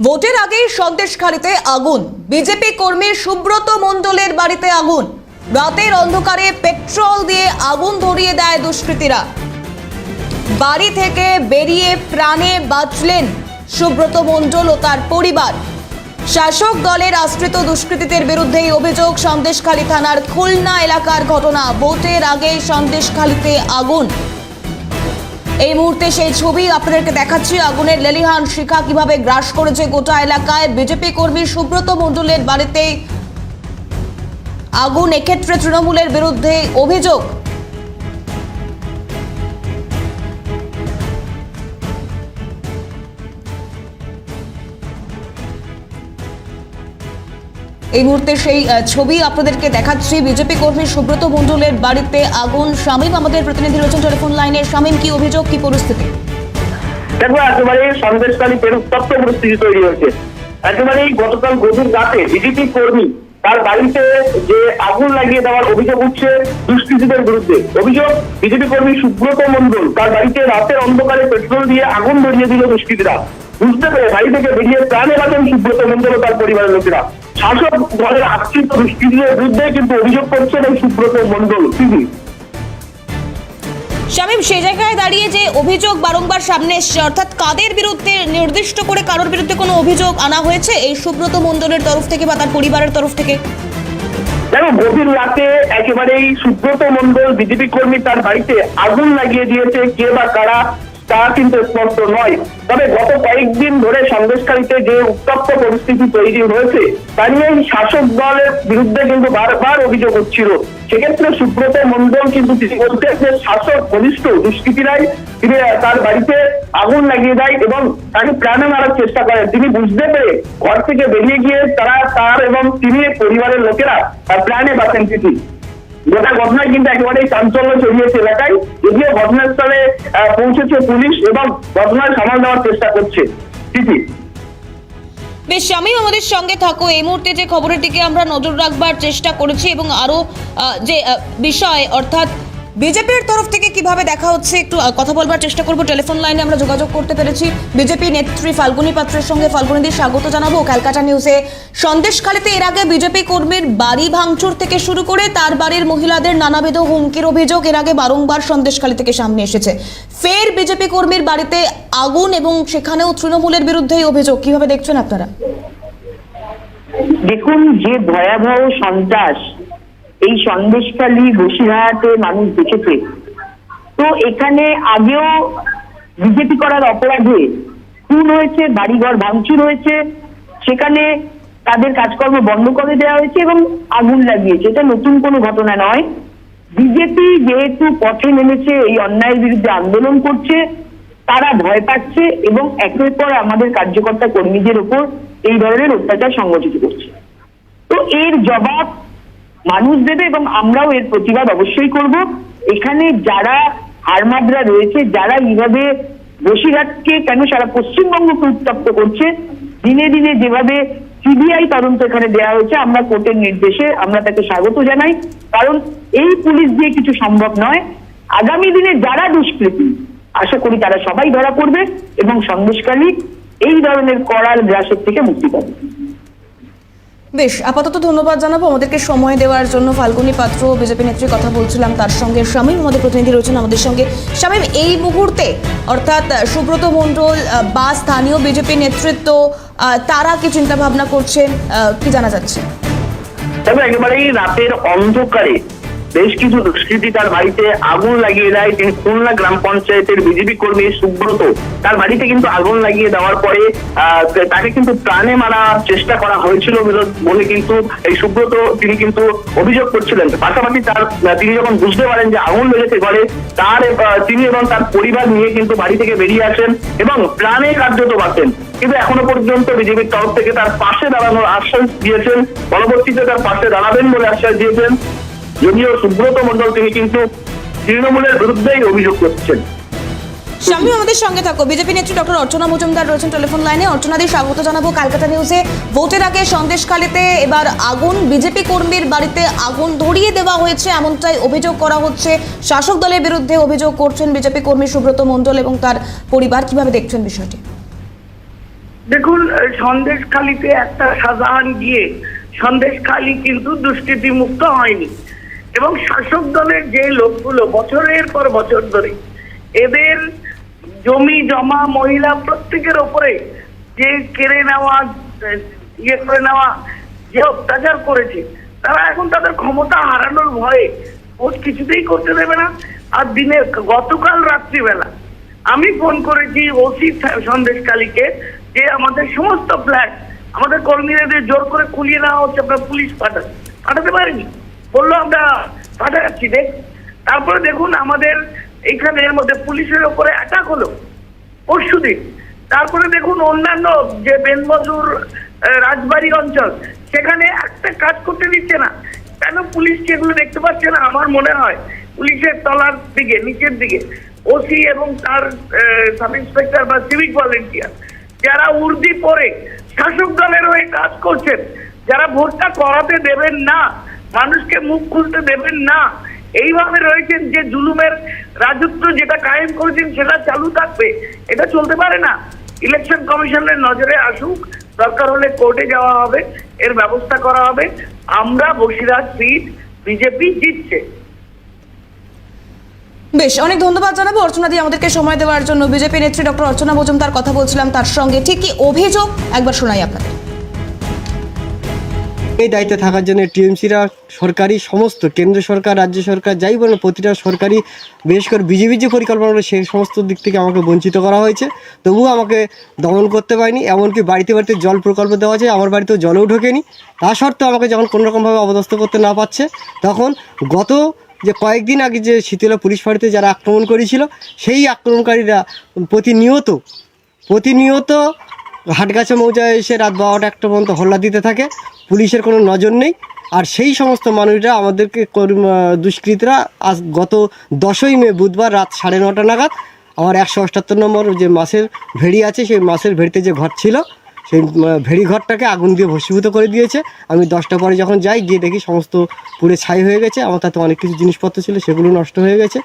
ভোটের আগেই সন্দেশখালিতে আগুন। বিজেপি কর্মী সুব্রত মণ্ডলের বাড়িতে আগুন। রাতের অন্ধকারে পেট্রোল দিয়ে আগুন ধরিয়ে দেয় দুষ্কৃতীরা। বাড়ি থেকে বেরিয়ে প্রাণে বাঁচলেন সুব্রত মণ্ডল ও তার পরিবার। শাসক দলের আশ্রিত দুষ্কৃতীদের বিরুদ্ধে এই অভিযোগ, সন্দেশখালী থানার খুলনা এলাকার ঘটনা। ভোটের আগেই সন্দেশখালীতে আগুন। এই মুহূর্তে সেই ছবি আপনাদেরকে দেখাচ্ছি। আগুনের লেলিহান শিখা কীভাবে গ্রাস করেছে গোটা এলাকায়। বিজেপি কর্মী সুব্রত মণ্ডলের বাড়িতে আগুন, এক্ষেত্রে তৃণমূলের বিরুদ্ধে অভিযোগ। এই মুহূর্তে সেই ছবি আপনাদেরকে দেখাচ্ছি। বিজেপি কর্মী সুব্রত মণ্ডলের বাড়িতে আগুন। শামীম আমাদের প্রতিনিধি রয়েছেন টেলিফোন লাইনে। শামীম, কি অভিযোগ, কি পরিস্থিতি? দেখো একেবারে সন্দেশকারী ফের উত্তপ্ত পরিস্থিতি তৈরি হয়েছে। একেবারেই গতকাল গভীর রাতে বিজেপি কর্মী তার বাড়িতে যে আগুন লাগিয়ে দেওয়ার অভিযোগ উঠছে দুষ্কৃতীদের বিরুদ্ধে। অভিযোগ বিজেপি কর্মী সুব্রত মন্ডল তার বাড়িতে রাতের অন্ধকারে পেট্রোল দিয়ে আগুন ধরিয়ে দিল দুষ্কৃতীরা। বুঝতে পেরে বাড়ি থেকে বেরিয়ে প্রাণে বাঁচেন সুব্রত মন্ডল ও তার পরিবারের লোকেরা। শাসক দলের আশ্রিত দুষ্কৃতীদের বিরুদ্ধে কিন্তু অভিযোগ করছেন এই সুব্রত মণ্ডল তিনি শামীম সে জায়গায় দাঁড়িয়ে যে অভিযোগ বারংবার সামনে এসছে অর্থাৎ কাদের বিরুদ্ধে নির্দিষ্ট করে কারোর বিরুদ্ধে কোনো অভিযোগ আনা হয়েছে এই সুব্রত মন্ডলের তরফ থেকে বা তার পরিবারের তরফ থেকে? দেখো গভীর রাতে একেবারেই সুব্রত মন্ডল বিজেপি কর্মী তার বাড়িতে আগুন লাগিয়ে দিয়েছে কে বা কারা তা কিন্তু স্পষ্ট নয়। তবে গত কয়েকদিন ধরে সন্দেশকারীতে যে উত্তপ্ত পরিস্থিতি তৈরি হয়েছে, তা নিয়ে শাসক দলের বিরুদ্ধে কিন্তু বারবার অভিযোগ হচ্ছিল সেক্ষেত্রে সুব্রত মণ্ডল কিন্তু তিনি বলতেন যে শাসক ঘনিষ্ঠ দুষ্কৃতীরাই তিনি তার বাড়িতে আগুন লাগিয়ে দেয় এবং তাকে প্রাণে মারার চেষ্টা করেন। তিনি বুঝতে পেরে ঘর থেকে বেরিয়ে গিয়ে তারা, তার এবং তিনি পরিবারের লোকেরা তার প্রাণে বাঁচেন তিনি গোটা ঘটনায় কিন্তু একেবারেই চাঞ্চল্য ছড়িয়েছে এলাকায়। যদিও ঘটনাস্থলে পৌঁছেছে পুলিশ এবং ঘটনার সামাল দেওয়ার চেষ্টা করছে। টিপি বেশ আমি আমাদের সঙ্গে থাকো। এই মুহূর্তে যে খবরের দিকে আমরা নজর রাখবার চেষ্টা করেছি এবং আরও যে বিষয়, অর্থাৎ বিজেপির তরফ থেকে কীভাবে দেখা হচ্ছে? একটু কথা বলবার চেষ্টা করব। টেলিফোন লাইনে আমরা যোগাযোগ করতে পেরেছি। বিজেপি নেত্রী ফাল্গুনী পাত্রের সঙ্গে ফাল্গুনীদের স্বাগত জানাব। ক্যালকাটা নিউজে সন্দেশখালীতে এর আগে বিজেপি কর্মীর বাড়ি ভাঙচুর থেকে শুরু করে তার বাড়ির মহিলাদের নানাবিধ হুমকির অভিযোগ এর আগে বারংবার সন্দেশখালী থেকে সামনে এসেছে। ফের বিজেপি কর্মীর বাড়িতে আগুন এবং সেখানেও তৃণমূলের বিরুদ্ধেই অভিযোগ। কীভাবে দেখছেন আপনারা? দেখুন, যে ভয়াবহ সন্ত্রাস এই সন্দেশখালী বসিরহাটে মানুষ দেখেছে। তো এখানে আগেও বিজেপি করার অপরাধে খুন হয়েছে, বাড়িঘর ভাঙচুর হয়েছে, সেখানে তাদের কাজকর্ম বন্ধ করে দেওয়া হয়েছে এবং আগুন লাগিয়েছে। এটা নতুন কোনো ঘটনা নয়। বিজেপি যেহেতু পথে নেমেছে, এই অন্যায়ের বিরুদ্ধে আন্দোলন করছে, তারা ভয় পাচ্ছে এবং একের পর আমাদের কার্যকর্তা কর্মীদের উপর এই ধরনের অত্যাচার সংগঠিত করছে। তো এর জবাব মানুষ দেবে এবং আমরাও এর প্রতিবাদ অবশ্যই করব। এখানে যারা হারমাদরা রয়েছে, যারা এইভাবে বসিরহাটকে কেন সারা পশ্চিমবঙ্গকে উত্তপ্ত করছে, দিনে দিনে যেভাবে সিবিআই তদন্ত এখানে দেওয়া হয়েছে, আমরা কোর্টের নির্দেশে আমরা তাকে স্বাগত জানাই। কারণ এই পুলিশ দিয়ে কিছু সম্ভব নয়। আগামী দিনে যারা দুষ্কৃতী, আশা করি তারা সবাই ধরা পড়বে এবং সন্দেশকালী এই ধরনের করাল গ্রাসের থেকে মুক্তি পাবে। বেশ, আপাতত ধন্যবাদ জানাব। আমাদেরকে সময় দেওয়ার জন্য ফাল্গুনী পাত্র, বিজেপি নেত্রী কথা বলছিলাম, তার সঙ্গে শামীম, আমাদের প্রতিনিধি রয়েছেন আমাদের সঙ্গে। শামীম, এই মুহূর্তে, অর্থাৎ সুব্রত মণ্ডল বা স্থানীয় বিজেপি নেতৃত্ব তারা কি চিন্তা ভাবনা করছেন কি জানা যাচ্ছে? রাতের অন্ধকারে বেশ কিছু দুষ্কৃতী তার বাড়িতে আগুন লাগিয়ে দেয়। তিনি খুলনা গ্রাম পঞ্চায়েতের বিজেপি কর্মী সুব্রত তার বাড়িতে কিন্তু আগুন লাগিয়ে দেওয়ার পরে তাকে কিন্তু প্রাণে মারার চেষ্টা করা হয়েছিল বলে কিন্তু এই সুব্রত তিনি কিন্তু অভিযোগ করছিলেন। পাশাপাশি তার তিনি যখন বুঝতে পারেন যে আগুন লেগেছে ঘরে, তার তিনি এবং তার পরিবার নিয়ে কিন্তু বাড়ি থেকে বেরিয়ে আসেন এবং প্রাণে কার্যত বাঁচেন। কিন্তু এখনও পর্যন্ত বিজেপির তরফ থেকে তার পাশে দাঁড়ানোর আশ্বাস দিয়েছেন। পরবর্তীতে তার পাশে দাঁড়াবেন বলে আশ্বাস দিয়েছেন। যদিও সুব্রত মণ্ডল তিনি কিন্তু তৃণমূলের বিরুদ্ধেই অভিযোগ করছেন। শামীম আমাদের সঙ্গে থাকো। বিজেপি নেত্রী ডক্টর অর্চনা মজুমদার রয়েছেন টেলিফোন লাইনে। অর্চনাদি স্বাগত জানাব ক্যালকাটা নিউজে। ভোটের আগে সন্দেশখালীতে এবার আগুন। বিজেপি কর্মীর বাড়িতে আগুন ধরিয়ে দেওয়া হয়েছে এমনটাই অভিযোগ করা হচ্ছে। শাসক দলের বিরুদ্ধে অভিযোগ করছেন বিজেপি কর্মী সুব্রত মণ্ডল এবং তার পরিবার। কীভাবে দেখছেন বিষয়টি? দেখুন সন্দেশখালিতে একটা শাহজাহান গিয়ে সন্দেশখালি কিন্তু দুষ্কৃতি মুক্ত হয়নি। এবং শাসক দলের যে লোকগুলো বছরের পর বছর ধরে এদের জমি, জমা, মহিলা প্রত্যেকের ওপরে যে কেড়ে নেওয়া ইয়ে করে নেওয়া, যে অত্যাচার করেছে, তারা এখন তাদের ক্ষমতা হারানোর ভয়ে ভোট কিছুতেই করতে দেবে না। আর দিনের গতকাল রাত্রিবেলা আমি ফোন করেছি ওসি সন্দেশকালীকে যে আমাদের সমস্ত ফ্ল্যাট আমাদের কর্মীদের জোর করে খুলিয়ে নেওয়া হচ্ছে, আপনার পুলিশ পাঠান। পাঠাতে পারেনি বলল, আমরা পাঠাচ্ছি দেখ। তারপরে দেখুন আমাদের এইখানে এর মধ্যে পুলিশের ওপরে অ্যাটাক হলো পরশুদিন তারপরে দেখুন অন্যান্য যে বেনমজুর রাজবাড়ি অঞ্চল, সেখানে একটা কাজ করতে দিচ্ছে না। কেন পুলিশ কি এগুলো দেখতে পাচ্ছে না? আমার মনে হয় পুলিশের তলার দিকে, নিচের দিকে, ওসি এবং তার সাব ইন্সপেক্টর বা সিভিক ভলেন্টিয়ার যারা উর্দি পরে শাসক দলের হয়ে কাজ করছেন, যারা ভোটটা করাতে দেবেন না মানুষকে মুখ খুলতে দেবেন না। এইভাবে রয়েছেন যে জুলুমের রাজত্ব যেটা কায়েম করেছেন সেটা চালু থাকবে। এটা চলতে পারে না। ইলেকশন কমিশনের নজরে আসুক, দরকার হলে কোর্টে যাওয়া হবে, এর ব্যবস্থা করা হবে। আমরা বসিরহাট সিট বিজেপি জিতছে। বেশ, অনেক ধন্যবাদ জানাব। অর্চনা দিয়ে আমাদেরকে সময় দেওয়ার জন্য। বিজেপি নেত্রী ডক্টর অর্চনা মজুমদার কথা বলছিলাম তার সঙ্গে। ঠিক কি অভিযোগ? একবার শোনাই আপনাদের। এই দায়িত্বে থাকার জন্য টিএমসিরা সরকারি সমস্ত, কেন্দ্র সরকার, রাজ্য সরকার, যাই বলেন প্রতিটা সরকারি, বিশেষ করে বিজেপির যে পরিকল্পনা সেই সমস্ত দিক থেকে আমাকে বঞ্চিত করা হয়েছে। তবুও আমাকে দমন করতে পারিনি, এমনকি বাড়িতে বাড়িতে জল প্রকল্প দেওয়া আছে, আমার বাড়িতেও জলেও ঢোকেনি। তা সত্ত্বেও আমাকে যখন কোনোরকমভাবে অবদস্থ করতে না পারছে, তখন গত যে কয়েকদিন আগে যে শীতলা পুলিশ ফাঁড়িতে যারা আক্রমণ করেছিল, সেই আক্রমণকারীরা প্রতিনিয়ত প্রতিনিয়ত হাটগাছা মৌজায় এসে রাত বারোটা একটা পর্যন্ত হল্লা দিতে থাকে। পুলিশের কোনো নজর নেই। আর সেই সমস্ত মানুষরা আমাদেরকে দুষ্কৃতীরা আজ গত দশই মে বুধবার রাত সাড়ে নটা নাগাদ আমার একশো অষ্টাত্তর নম্বর যে মাছের ভেড়ি আছে, সেই মাছের ভেড়িতে যে ঘর ছিল, সেই ভেড়ি ঘরটাকে আগুন দিয়ে ভস্মীভূত করে দিয়েছে। আমি দশটা পরে যখন যাই, গিয়ে দেখি সমস্ত পুড়ে ছাই হয়ে গেছে। আমার তাতে অনেক কিছু জিনিসপত্র ছিল, সেগুলো নষ্ট হয়ে গেছে।